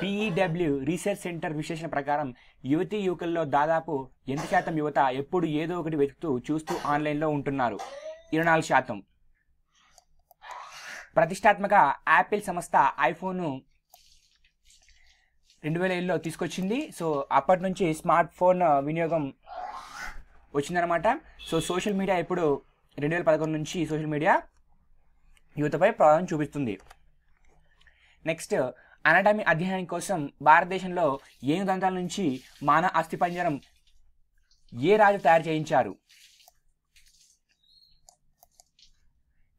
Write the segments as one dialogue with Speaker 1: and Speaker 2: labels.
Speaker 1: పిఈడబ్ల్యూ research centre విశ్లేషణ ప్రకారం యువతీ యువకుల్లో దాదాపు ఎంత శాతం యువత ఎప్పుడు ఏదో ఒకటి వెతుకుతూ చూస్తూ ఆన్లైన్లో ఉంటున్నారు? ఇరవై నాలుగు శాతం. ప్రతిష్టాత్మక యాపిల్ సంస్థ ఐఫోను రెండు వేల ఏళ్ళలో తీసుకొచ్చింది. సో అప్పటి నుంచి స్మార్ట్ ఫోన్ వినియోగం వచ్చిందనమాట సో సోషల్ మీడియా ఇప్పుడు రెండు వేల పదకొండు నుంచి సోషల్ మీడియా యువతపై ప్రభావం చూపిస్తుంది. నెక్స్ట్ అనాటమీ అధ్యయనం కోసం భారతదేశంలో ఏను దంతాల నుంచి మానవ అస్థిపంజరం ఏ రాజు తయారు చేయించారు?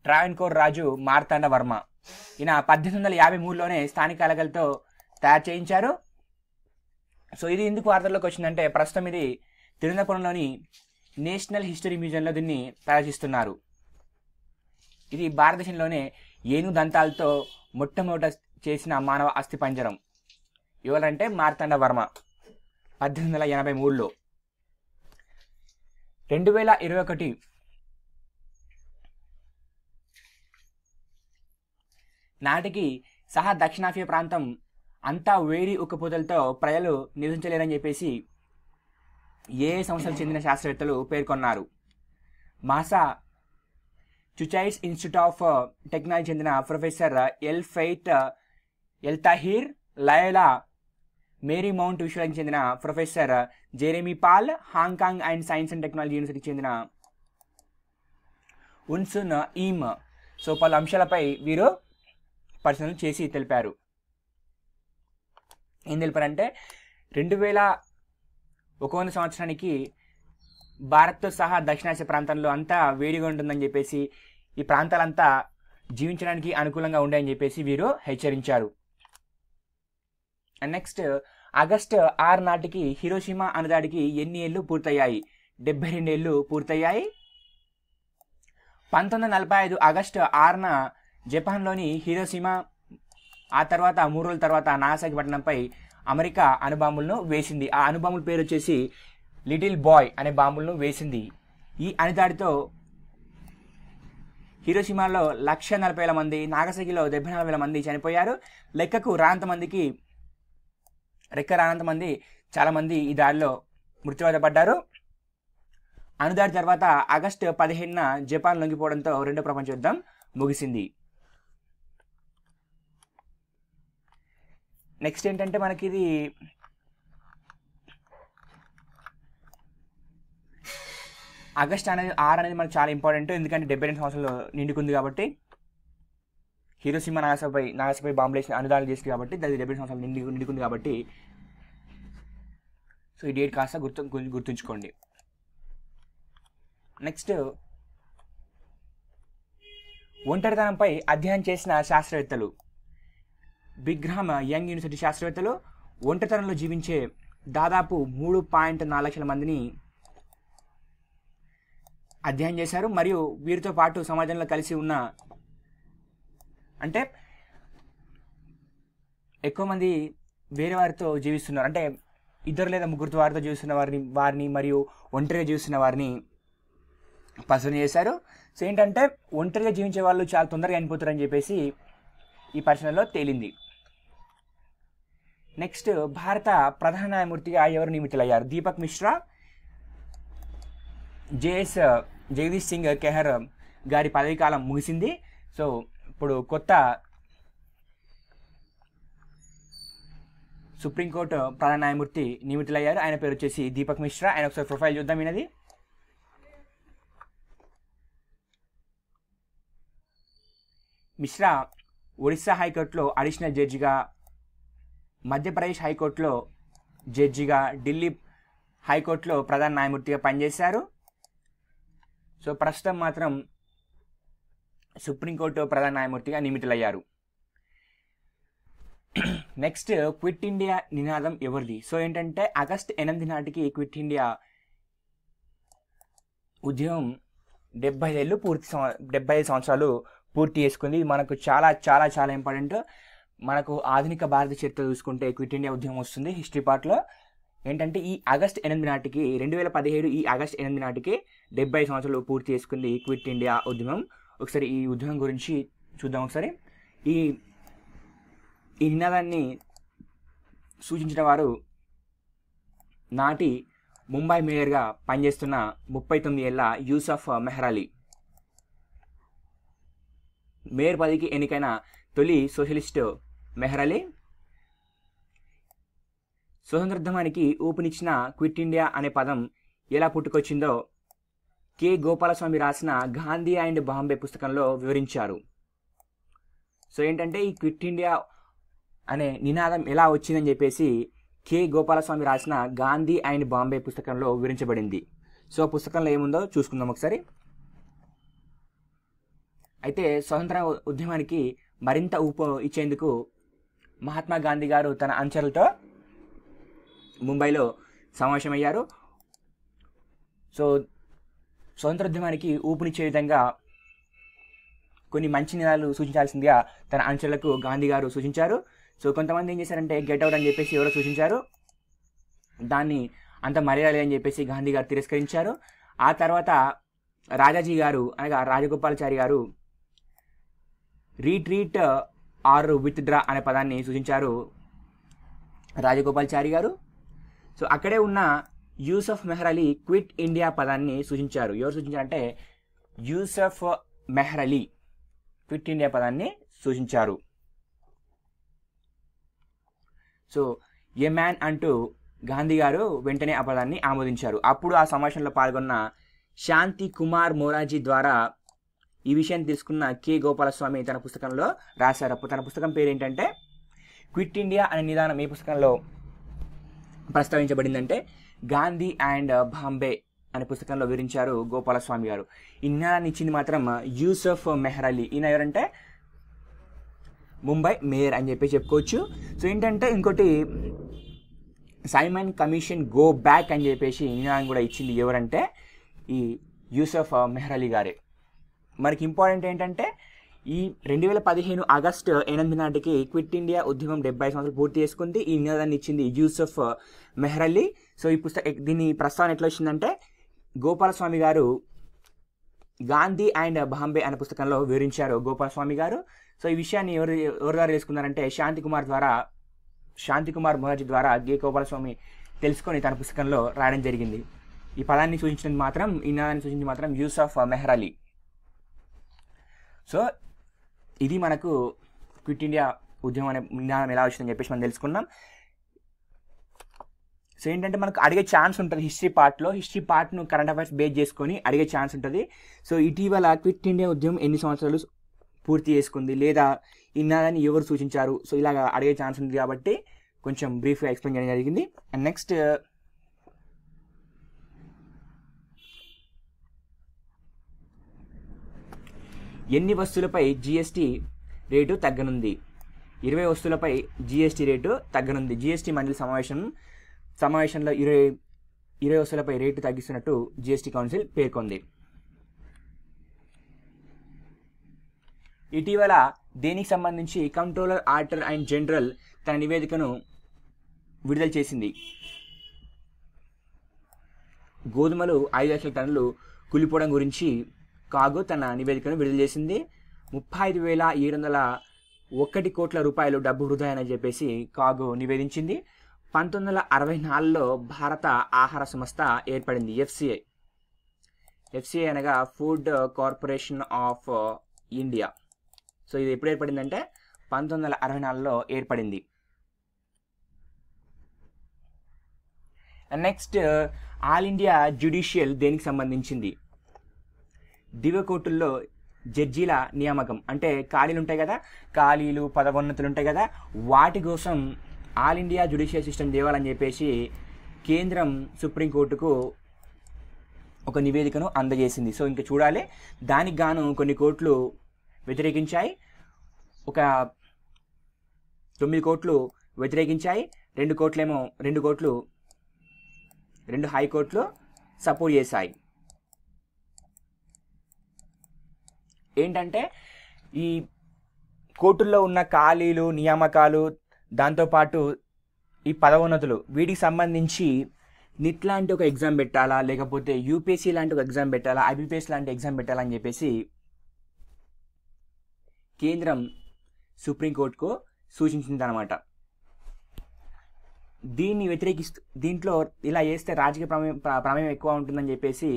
Speaker 1: ట్రావెన్కోర్ రాజు మార్తాండ వర్మ. ఈయన పద్దెనిమిది వందల యాభై మూడులోనే స్థానిక అలగలతో తయారు చేయించారు. సో ఇది ఎందుకు వార్తల్లోకి వచ్చిందంటే ప్రస్తుతం ఇది తిరువనంతపురంలోని నేషనల్ హిస్టరీ మ్యూజియంలో దీన్ని ప్రదర్శిస్తున్నారు. ఇది భారతదేశంలోనే ఏనుగు దంతాలతో మొట్టమొదట చేసిన మానవ అస్థిపంజరం ఎవరంటే మార్తాండ వర్మ. పద్దెనిమిది వందల ఎనభై మూడులో. రెండు వేల ఇరవై ఒకటి. నాటికి సహా దక్షిణాఫ్రికా ప్రాంతం అంతా వేడి ఉక్కపోతలతో ప్రజలు నివసించలేరని చెప్పేసి ఏ సంస్థలకు చెందిన శాస్త్రవేత్తలు పేర్కొన్నారు. Massachusetts institute of technology చెందిన professor Elfatih Eltahir Loyola Marymount విశ్వవిద్యాలయం చెందిన professor Jeremy Pal Hong Kong and Science and Technology యూనివర్సిటీకి చెందిన ఉన్సున్ ఈమ్. సో పలు అంశాలపై వీరు పరిశీలన చేసి తెలిపారు. ఏం తెలిపారంటే రెండు వేల ఒక వంద సంవత్సరానికి భారత్తో సహా దక్షిణాసియా ప్రాంతంలో అంతా వేడిగా ఉంటుందని చెప్పేసి ఈ ప్రాంతాలంతా జీవించడానికి అనుకూలంగా ఉండాయని చెప్పేసి వీరు హెచ్చరించారు. నెక్స్ట్ ఆగస్ట్ ఆరు నాటికి హిరోషిమా అనుదాడికి ఎన్ని ఏళ్ళు పూర్తయ్యాయి? డెబ్బై రెండు ఏళ్ళు పూర్తయ్యాయి? పంతొమ్మిది వందల నలభై ఐదు ఆగస్టు ఆరున జపాన్లోని హీరోసీమా ఆ తర్వాత మూడు రోజుల తర్వాత నాగసాకి పట్టణంపై అమెరికా అణుబాంబులను వేసింది. ఆ అణుబాంబుల పేరు వచ్చేసి లిటిల్ బాయ్ అనే బాంబులను వేసింది. ఈ అణిదాడితో హీరోసీమాలో లక్ష నలభై వేల మంది నాగసాకిలో డెబ్బై నాలుగు వేల మంది చనిపోయారు. లెక్కకు రాంత మందికి రెక్కర్ ఆనంద్ మంది చాలామంది ఈ దాడిలో మృత్యువాత పడ్డారు. తర్వాత ఆగస్టు పదిహేనున జపాన్ లొంగిపోవడంతో రెండో ప్రపంచ యుద్ధం ముగిసింది. నెక్స్ట్ ఏంటంటే మనకి ఇది ఆగస్ట్ అనేది ఆర్ అనేది మనకు చాలా ఇంపార్టెంట్. ఎందుకంటే డెబ్బై రెండు సంవత్సరాలు నిండుకుంది కాబట్టి హీరోసిమా నాగసపై నాగసపై బాంబులేసి అనుదానం చేసింది కాబట్టి అది డెబ్బై సంవత్సరాలు నిండి నిండుకుంది కాబట్టి సో ఈ డేట్ కాస్త గుర్తు గుర్తుంచుకోండి. నెక్స్ట్ ఒంటరితనంపై అధ్యయనం చేసిన శాస్త్రవేత్తలు. బిగ్రామ్ యంగ్ యూనివర్సిటీ శాస్త్రవేత్తలు ఒంటరితనంలో జీవించే దాదాపు మూడు పాయింట్ నాలుగు లక్షల మందిని అధ్యయనం చేశారు. మరియు వీరితో పాటు సమాజంలో కలిసి ఉన్న అంటే ఎక్కువ మంది వేరే వారితో జీవిస్తున్నారు. అంటే ఇద్దరు లేదా ముగ్గురు వారితో జీవిస్తున్న వారిని వారిని మరియు ఒంటరిగా జీవిస్తున్న వారిని పరిశోధన చేశారు. సో ఏంటంటే ఒంటరిగా జీవించే వాళ్ళు చాలా తొందరగా చనిపోతారని చెప్పేసి ఈ పరిశోధనలో తేలింది. నెక్స్ట్ భారత ప్రధాన న్యాయమూర్తిగా ఎవరు నియమితులయ్యారు? దీపక్ మిశ్రా జేఎస్ జగదీష్ సింగ్ కెహర్ గారి పదవీ కాలం ముగిసింది. సో ఇప్పుడు కొత్త సుప్రీంకోర్టు ప్రధాన న్యాయమూర్తి నియమితులయ్యారు. ఆయన పేరు వచ్చేసి దీపక్ మిశ్రా. ఆయన ఒకసారి ప్రొఫైల్ చూద్దాం ఈయనది. మిశ్రా ఒడిశా హైకోర్టులో అడిషనల్ జడ్జిగా మధ్యప్రదేశ్ హైకోర్టులో జడ్జిగా ఢిల్లీ హైకోర్టులో ప్రధాన న్యాయమూర్తిగా పనిచేశారు. సో ప్రస్తుతం మాత్రం సుప్రీంకోర్టు ప్రధాన న్యాయమూర్తిగా నియమితులయ్యారు. నెక్స్ట్ క్విట్ ఇండియా నినాదం ఎవరిది? సో ఏంటంటే ఆగస్ట్ ఎనిమిది నాటికి క్విట్ ఇండియా ఉద్యమం డెబ్బై ఏళ్ళు పూర్తి డెబ్బై ఐదు సంవత్సరాలు పూర్తి చేసుకుంది. ఇది మనకు చాలా చాలా చాలా ఇంపార్టెంట్. మనకు ఆధునిక భారత చరిత్ర చూసుకుంటే క్విట్ ఇండియా ఉద్యమం వస్తుంది హిస్టరీ పార్ట్లో. ఏంటంటే ఈ ఆగస్ట్ ఎనిమిది నాటికి రెండు వేల పదిహేడు ఈ ఆగస్ట్ ఎనిమిది నాటికి డెబ్బై సంవత్సరాలు పూర్తి చేసుకుంది క్విట్ ఇండియా ఉద్యమం. ఒకసారి ఈ ఉద్యమం గురించి చూద్దాం ఒకసారి. ఈ ఈ నినాదాన్ని సూచించిన వారు నాటి ముంబై మేయర్గా పనిచేస్తున్న ముప్పై తొమ్మిది ఏళ్ళ యూసఫ్ మెహ్రాలీ మేయర్ పదవికి ఎన్నికైన తొలి సోషలిస్ట్ మెహ్రాలీ స్వతంత్రోద్యమానికి ఊపినిచ్చిన క్విట్ ఇండియా అనే పదం ఎలా పుట్టుకొచ్చిందో కె. గోపాలస్వామి రాసిన గాంధీ అండ్ బాంబే పుస్తకంలో వివరించారు. సో ఏంటంటే ఈ క్విట్ ఇండియా అనే నినాదం ఎలా వచ్చిందని చెప్పేసి కె. గోపాలస్వామి రాసిన గాంధీ అండ్ బాంబే పుస్తకంలో వివరించబడింది. సో పుస్తకంలో ఏముందో చూసుకుందాం ఒకసారి. అయితే స్వతంత్ర ఉద్యమానికి మరింత ఊపు ఇచ్చేందుకు మహాత్మా గాంధీ గారు తన అంచెలతో ముంబైలో సమావేశమయ్యారు. సో స్వతంత్రోద్యమానికి ఊపునిచ్చే విధంగా కొన్ని మంచి నినాలు సూచించాల్సిందిగా తన అంచెలకు గాంధీ గారు సూచించారు. సో కొంతమంది ఏం చేశారంటే గెట్ అవుట్ అని చెప్పేసి ఎవరో సూచించారు. దాన్ని అంత మర్యాద అని చెప్పేసి గాంధీ గారు తిరస్కరించారు. ఆ తర్వాత రాజాజీ గారు అనగా రాజగోపాలాచారి గారు రీట్రీట్ ఆర్ విత్ డ్రా అనే పదాన్ని సూచించారు రాజగోపాల్చారి గారు. సో అక్కడే ఉన్న యూసఫ్ మెహ్రలీ క్విట్ ఇండియా పదాన్ని సూచించారు. ఎవరు సూచించారంటే యూసఫ్ మెహ్రలీ క్విట్ ఇండియా పదాన్ని సూచించారు. సో ఏ మ్యాన్ అంటూ గాంధీ గారు వెంటనే ఆ పదాన్ని ఆమోదించారు. అప్పుడు ఆ సమావేశంలో పాల్గొన్న శాంతి కుమార్ మోరాజీ ద్వారా ఈ విషయాన్ని తీసుకున్న కె. గోపాలస్వామి తన పుస్తకంలో రాశారు. అప్పుడు తన పుస్తకం పేరు ఏంటంటే క్విట్ ఇండియా అనే నిదానం ఈ పుస్తకంలో ప్రస్తావించబడిందంటే గాంధీ అండ్ uh, బాంబే అనే పుస్తకంలో వివరించారు గోపాలస్వామి గారు. ఈ ఇచ్చింది మాత్రం యూసఫ్ మెహ్రలీ ఈయన ఎవరంటే? ముంబై మేయర్ అని చెప్పి చెప్పుకోవచ్చు. సో ఏంటంటే ఇంకోటి సైమన్ కమిషన్ గో బ్యాక్ అని చెప్పేసి నినాదం కూడా ఇచ్చింది ఎవరంటే ఈ యూసఫ్ మెహ్రలీ గారే. మనకి ఇంపార్టెంట్ ఏంటంటే ఈ రెండు వేల పదిహేను ఆగస్టు ఎనిమిది నాటికి క్విట్ ఇండియా ఉద్యమం డెబ్బై సంవత్సరాలు పూర్తి చేసుకుంది. ఈ నినాదాన్ని ఇచ్చింది యూసఫ్ మెహ్రల్లీ సో ఈ పుస్తక దీని ప్రస్తావన ఎట్లా వచ్చిందంటే గోపాలస్వామి గారు గాంధీ అండ్ బాంబే అనే పుస్తకంలో వివరించారు గోపాలస్వామి గారు. సో ఈ విషయాన్ని ఎవరు ఎవరి ద్వారా తెలుసుకున్నారంటే శాంతి కుమార్ ద్వారా శాంతి కుమార్ మొహాజీ ద్వారా గే గోపాలస్వామి తెలుసుకొని తన పుస్తకంలో రాయడం జరిగింది. ఈ పదాన్ని సూచించినది మాత్రం ఈ నినాదాన్ని సూచించింది మాత్రం యూసఫ్ మెహ్రలీ. సో ఇది మనకు క్విట్ ఇండియా ఉద్యమం అనే నినాదం ఎలా వచ్చిందని చెప్పేసి మనం తెలుసుకున్నాం సో ఏంటంటే మనకు అడిగే ఛాన్స్ ఉంటుంది హిస్టరీ పార్ట్లో. హిస్టరీ పార్ట్ను కరెంట్ అఫైర్స్ బేస్ చేసుకొని అడిగే ఛాన్స్ ఉంటుంది. సో ఇటీవల క్విట్ ఇండియా ఉద్యమం ఎన్ని సంవత్సరాలు పూర్తి చేసుకుంది లేదా ఈ ఎవరు సూచించారు? సో ఇలాగ అడిగే ఛాన్స్ ఉంది కాబట్టి కొంచెం బ్రీఫ్గా ఎక్స్ప్లెయిన్ చేయడం జరిగింది. అండ్ నెక్స్ట్ ఎన్ని వస్తువులపై జిఎస్టీ రేటు తగ్గనుంది? ఇరవై వస్తువులపై జిఎస్టీ రేటు తగ్గనుంది. జిఎస్టీ మండలి సమావేశం సమావేశంలో ఇరవై ఇరవై వస్తువులపై రేటు తగ్గిస్తున్నట్టు జిఎస్టీ కౌన్సిల్ పేర్కొంది. ఇటీవల దేనికి సంబంధించి కంట్రోలర్ ఆడిటర్ అండ్ జనరల్ తన నివేదికను విడుదల చేసింది? గోధుమలు ఐదు లక్షల టన్నులు కూలిపోవడం గురించి కాగు తన నివేదికను విడుదల చేసింది. ముప్పై ఐదు వేల ఏడు వందల ఒకటి కోట్ల రూపాయలు డబ్బు వృధా అని చెప్పేసి కాగు నివేదించింది. పంతొమ్మిది వందల అరవై నాలుగులో భారత ఆహార సంస్థ ఏర్పడింది ఎఫ్సిఐ ఎఫ్సిఐ అనగా Food Corporation of India. So ఇది ఎప్పుడు ఏర్పడిందంటే పంతొమ్మిది వందల అరవై నాలుగులో ఏర్పడింది. నెక్స్ట్ ఆల్ ఇండియా జ్యుడిషియల్ దేనికి సంబంధించింది? దివ్య కోర్టుల్లో జడ్జీల నియామకం. అంటే ఖాళీలు ఉంటాయి కదా ఖాళీలు పదవోన్నతులు ఉంటాయి కదా వాటి కోసం ఆల్ ఇండియా జ్యుడిషియల్ సిస్టమ్ తేవాలని చెప్పేసి కేంద్రం సుప్రీంకోర్టుకు ఒక నివేదికను అందజేసింది. సో ఇంకా చూడాలి. దానికి గాను కొన్ని కోర్టులు వ్యతిరేకించాయి. ఒక తొమ్మిది కోట్లు వ్యతిరేకించాయి. రెండు కోట్లేమో రెండు కోట్లు రెండు హైకోర్టులు సపోర్ట్ చేశాయి. ఏంటంటే ఈ కోర్టుల్లో ఉన్న ఖాళీలు నియామకాలు దాంతోపాటు ఈ పదవోన్నతులు వీటికి సంబంధించి నిట్ లాంటి ఒక ఎగ్జామ్ పెట్టాలా లేకపోతే యూపీఎస్సీ లాంటి ఒక ఎగ్జామ్ పెట్టాలా ఐబీపీఎస్ లాంటి ఎగ్జామ్ పెట్టాలా అని చెప్పేసి కేంద్రం సుప్రీంకోర్టుకు సూచించింది అనమాట దీన్ని వ్యతిరేకిస్తూ దీంట్లో ఇలా చేస్తే రాజకీయ ప్రమేయం ప్రమేయం ఎక్కువ ఉంటుందని చెప్పేసి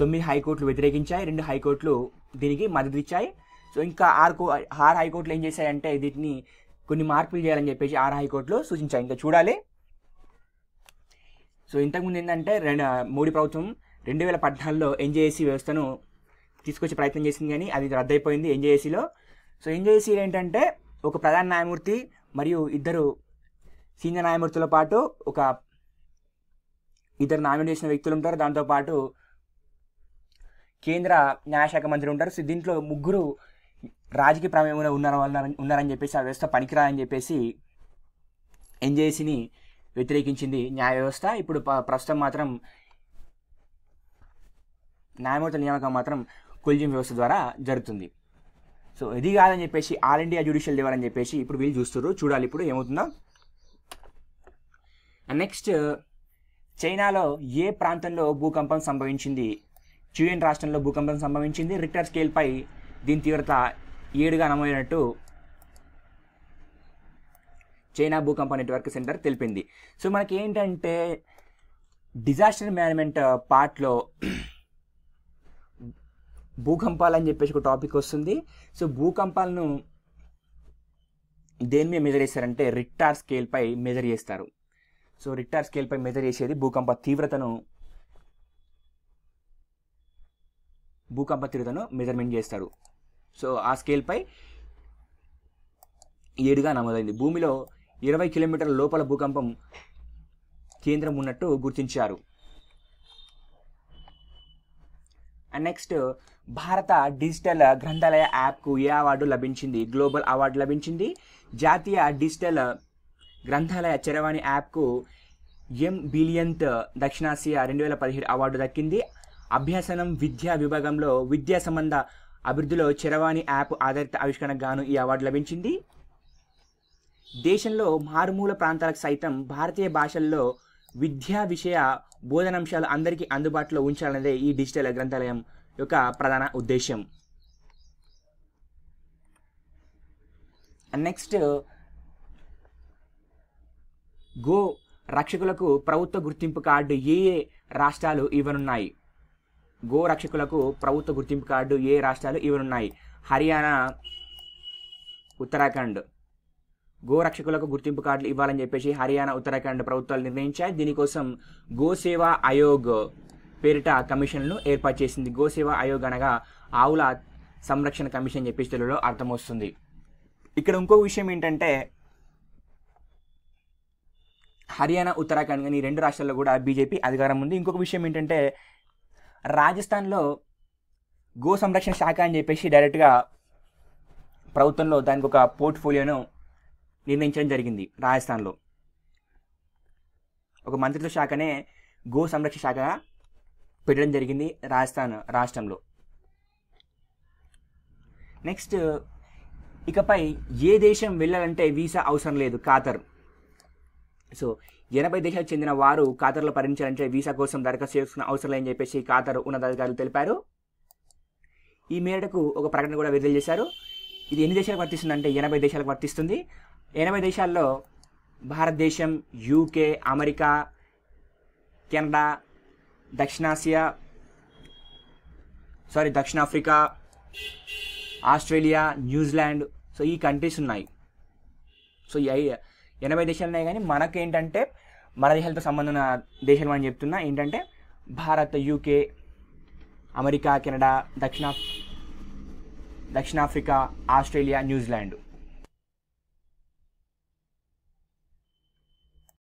Speaker 1: తొమ్మిది హైకోర్టులు వ్యతిరేకించాయి రెండు హైకోర్టులు దీనికి మద్దతు ఇచ్చాయి. సో ఇంకా ఆరు కో ఆరు హైకోర్టులు ఏం చేశాయంటే దీటిని కొన్ని మార్పులు చేయాలని చెప్పేసి ఆరు హైకోర్టులు సూచించాయి. ఇంకా చూడాలి. సో ఇంతకుముందు ఏంటంటే రెండు మోడీ ప్రభుత్వం రెండు వేల పద్నాలుగులో ఎన్జేఏసీ వ్యవస్థను తీసుకొచ్చే ప్రయత్నం చేసింది కానీ అది రద్దయిపోయింది ఎన్జేఏసీలో సో ఎన్జేఏసీ ఏంటంటే ఒక ప్రధాన న్యాయమూర్తి మరియు ఇద్దరు సీనియర్ న్యాయమూర్తులతో పాటు ఒక ఇద్దరు నామినేట్ చేసిన వ్యక్తులు ఉంటారు. దాంతోపాటు కేంద్ర న్యాయశాఖ మంత్రి ఉంటారు. సో దీంట్లో ముగ్గురు రాజకీయ ప్రమేయం ఉన్నారు ఉన్నారని ఉన్నారని చెప్పేసి ఆ వ్యవస్థ పనికిరాదని చెప్పేసి ఎన్జేసీని వ్యతిరేకించింది న్యాయ వ్యవస్థ. ఇప్పుడు ప్రస్తుతం మాత్రం న్యాయమూర్తుల నియామకం మాత్రం కొలిజియం వ్యవస్థ ద్వారా జరుగుతుంది. సో ఇది కాదని చెప్పేసి ఆల్ ఇండియా జ్యుడిషియల్ లెవెల్ అని చెప్పేసి ఇప్పుడు వీళ్ళు చూస్తున్నారు చూడాలి ఇప్పుడు ఏమవుతుందో. నెక్స్ట్ చైనాలో ఏ ప్రాంతంలో భూకంపం సంభవించింది? చ్యూయన్ రాష్ట్రంలో భూకంపం సంభవించింది. రిక్టర్ స్కేల్పై దీని తీవ్రత ఏడుగా నమోదైనట్టు చైనా భూకంప నెట్వర్క్ సెంటర్ తెలిపింది. సో మనకి ఏంటంటే డిజాస్టర్ మేనేజ్మెంట్ పార్ట్లో భూకంపాలు అని చెప్పేసి ఒక టాపిక్ వస్తుంది. సో భూకంపాలను దేని మీద మెజర్ చేస్తారంటే రిక్టార్ స్కేల్పై మెజర్ చేస్తారు. సో రిక్టార్ స్కేల్పై మెజర్ చేసేది భూకంప తీవ్రతను భూకంప తీవ్రతను మెజర్మెంట్ చేస్తారు. సో ఆ స్కేల్పై ఏడుగా నమోదైంది. భూమిలో ఇరవై కిలోమీటర్ల లోపల భూకంపం కేంద్రం ఉన్నట్టు గుర్తించారు. అండ్ నెక్స్ట్ భారత డిజిటల్ గ్రంథాలయ యాప్కు ఏ అవార్డు లభించింది? గ్లోబల్ అవార్డు లభించింది. జాతీయ డిజిటల్ గ్రంథాలయ చరవాణి యాప్కు ఎం బిలియంత్ దక్షిణాసియా రెండు వేల పదిహేడు అవార్డు దక్కింది. అభ్యాసనం విద్యా విభాగంలో విద్యా సంబంధ అభివృద్ధిలో చరవాణి యాప్ ఆధారిత ఆవిష్కరణకు గాను ఈ అవార్డు లభించింది. దేశంలో మారుమూల ప్రాంతాలకు సైతం భారతీయ భాషల్లో విద్యా విషయ బోధనాంశాలు అందరికీ అందుబాటులో ఉంచాలన్నదే ఈ డిజిటల్ గ్రంథాలయం యొక్క ప్రధాన ఉద్దేశం నెక్స్ట్ గో రక్షకులకు ప్రభుత్వ గుర్తింపు కార్డు ఏ ఏ రాష్ట్రాలు ఇవ్వనున్నాయి? గో రక్షకులకు ప్రభుత్వ గుర్తింపు కార్డు ఏ రాష్ట్రాలు ఇవ్వనున్నాయి? హర్యానా ఉత్తరాఖండ్. గో రక్షకులకు గుర్తింపు కార్డులు ఇవ్వాలని చెప్పేసి హర్యానా ఉత్తరాఖండ్ ప్రభుత్వాలు నిర్ణయించాయి. దీనికోసం గోసేవా ఆయోగ్ పేరిట కమిషన్ను ఏర్పాటు చేసింది. గోసేవా ఆయోగ్ అనగా ఆవుల సంరక్షణ కమిషన్ చెప్పేసి తెలుగులో అర్థమవుతుంది ఇక్కడ ఇంకో విషయం ఏంటంటే హర్యానా ఉత్తరాఖండ్ కానీ రెండు రాష్ట్రాల్లో కూడా బీజేపీ అధికారం ఉంది. ఇంకొక విషయం ఏంటంటే రాజస్థాన్లో గో సంరక్షణ శాఖ అని చెప్పేసి డైరెక్ట్గా ప్రభుత్వంలో దానికి ఒక పోర్ట్ఫోలియోను నిర్ణయించడం జరిగింది రాజస్థాన్లో. ఒక మంత్రిత్వ శాఖనే గో సంరక్షణ శాఖ పెట్టడం జరిగింది రాజస్థాన్ రాష్ట్రంలో. నెక్స్ట్ ఇకపై ఏ దేశం వెళ్ళాలంటే వీసా అవసరం లేదు ఖాతర్. సో ఎనభై దేశాలకు చెందిన వారు ఖాతర్లో పరించాలంటే వీసా కోసం దరఖాస్తు చేసుకున్న అవసరం లేని చెప్పేసి ఖాతర్ ఉన్నతాధికారులు తెలిపారు. ఈ మేరకు ఒక ప్రకటన కూడా విడుదల చేశారు. ఇది ఎన్ని దేశాలకు వర్తిస్తుందంటే ఎనభై దేశాలకు వర్తిస్తుంది. ఎనభై దేశాల్లో భారతదేశం యూకే అమెరికా కెనడా దక్షిణాసియా సారీ దక్షిణాఫ్రికా ఆస్ట్రేలియా న్యూజిలాండ్ సో ఈ కంట్రీస్ ఉన్నాయి. సో ఈ ఎనభై దేశాలు ఉన్నాయి కానీ మనకు ఏంటంటే మన దేశాలతో సంబంధం ఉన్న దేశాలు మనం చెప్తున్నా ఏంటంటే భారత్ యూకే అమెరికా కెనడా దక్షిణా దక్షిణాఫ్రికా ఆస్ట్రేలియా న్యూజిలాండ్.